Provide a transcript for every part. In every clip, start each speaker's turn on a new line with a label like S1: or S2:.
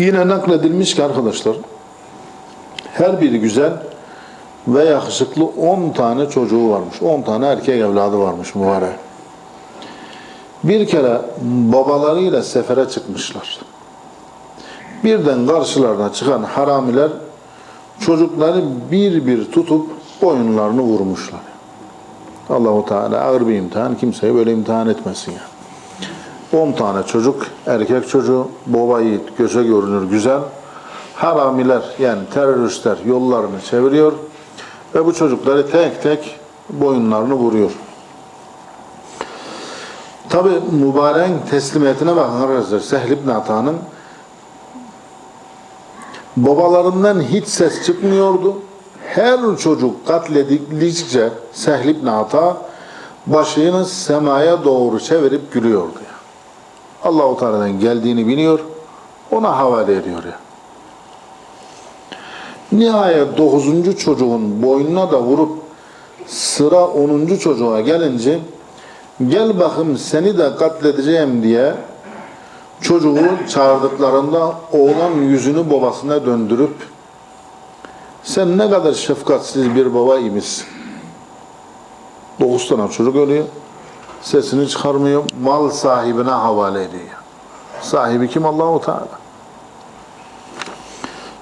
S1: Yine nakledilmiş ki arkadaşlar her biri güzel ve yakışıklı 10 tane çocuğu varmış. 10 tane erkek evladı varmış mübarek. Bir kere babalarıyla sefere çıkmışlar. Birden karşılarına çıkan haramiler çocukları bir bir tutup boyunlarını vurmuşlar. Allahu Teala ağır bir imtihan kimseyi böyle imtihan etmesin yani. 10 tane çocuk, erkek çocuğu, baba yiğit, göze görünür güzel. Haramiler yani teröristler yollarını çeviriyor ve bu çocukları tek tek boyunlarını vuruyor. Tabi mübareğin teslimiyetine bakın arkadaşlar. Sehl ibn Ata'nın babalarından hiç ses çıkmıyordu. Her çocuk katledildikçe Sehl ibn Ata başını semaya doğru çevirip gülüyordu. Allah-u Teala'dan geldiğini biliyor, ona havale ediyor ya. Nihayet dokuzuncu çocuğun boynuna da vurup sıra onuncu çocuğa gelince gel bakım seni de katledeceğim diye çocuğu çağırdıklarında oğlan yüzünü babasına döndürüp sen ne kadar şefkatsiz bir baba imişsin. Dokuz tane çocuk ölüyor. Sesini çıkarmıyor. Mal sahibine havale ediyor. Sahibi kim? Allahu Teala.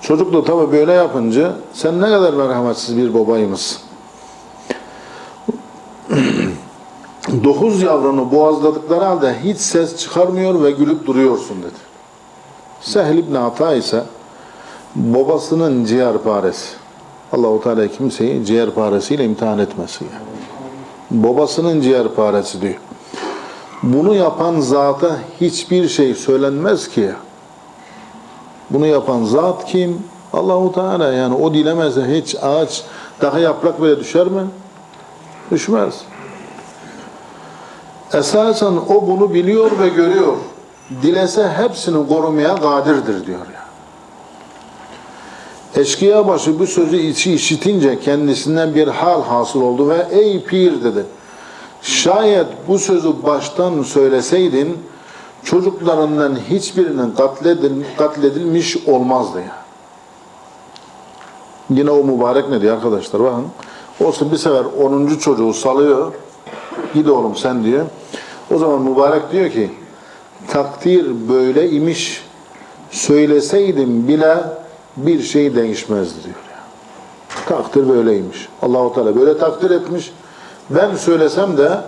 S1: Çocuk da tabi böyle yapınca sen ne kadar merhametsiz bir babaymışsın. Dokuz yavrunu boğazladıkları halde hiç ses çıkarmıyor ve gülüp duruyorsun dedi. Sehl ibn Ata ise babasının ciğerparesi. Allahu Teala kimseyi ciğerparesiyle imtihan etmesin yani. Babasının ciğerparesi diyor. Bunu yapan zata hiçbir şey söylenmez ki. Bunu yapan zat kim? Allahu Teala yani o dilemezse hiç ağaç daha yaprak bile düşer mi? Düşmez. Esasen o bunu biliyor ve görüyor. Dilese hepsini korumaya kadirdir diyor ya. Eşkıya başı bu sözü içi işitince kendisinden bir hal hasıl oldu ve ey pir dedi. Şayet bu sözü baştan söyleseydin çocuklarından hiçbirinin katledil, katledilmiş olmazdı ya. Yine o mübarek ne diyor arkadaşlar bakın. Olsun bir sefer 10. çocuğu salıyor. Gid oğlum sen diyor. O zaman mübarek diyor ki takdir böyle imiş söyleseydim bile bir şey değişmezdi diyor. Takdir böyleymiş. Allahu Teala böyle takdir etmiş. Ben söylesem de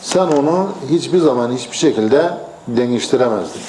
S1: sen onu hiçbir zaman hiçbir şekilde değiştiremezdin.